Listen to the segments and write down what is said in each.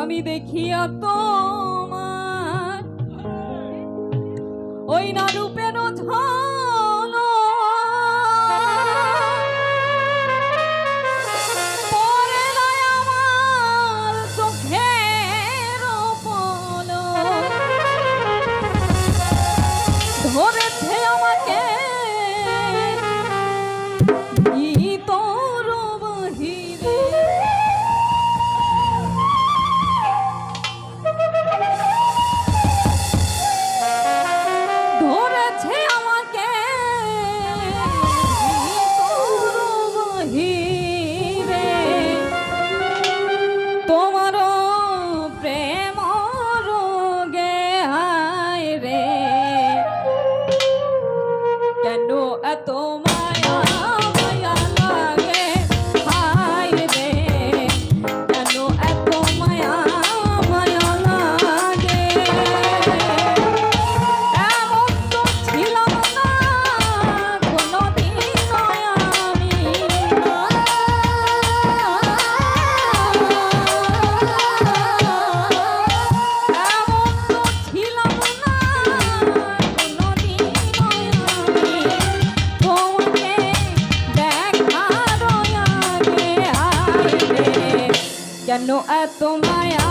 আমি দেখিয়া তোমার ওই না রূপের ঝড় Rocket! কেন এত মায়া?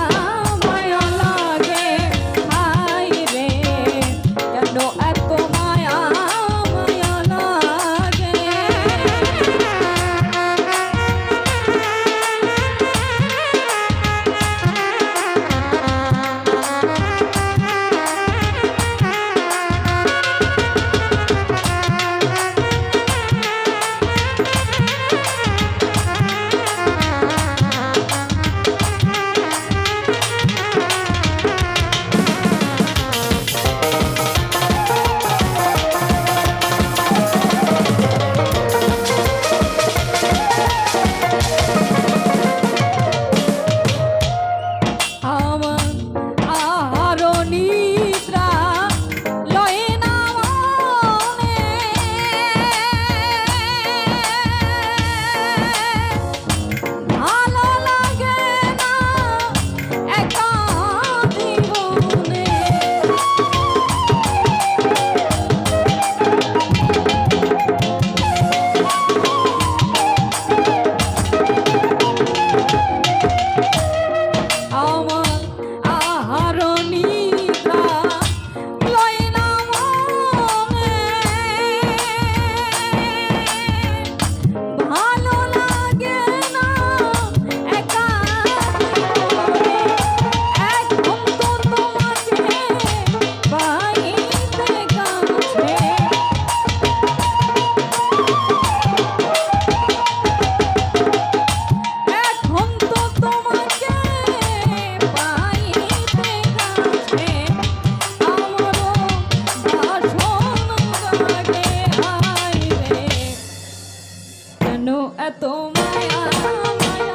কেন এত মায়া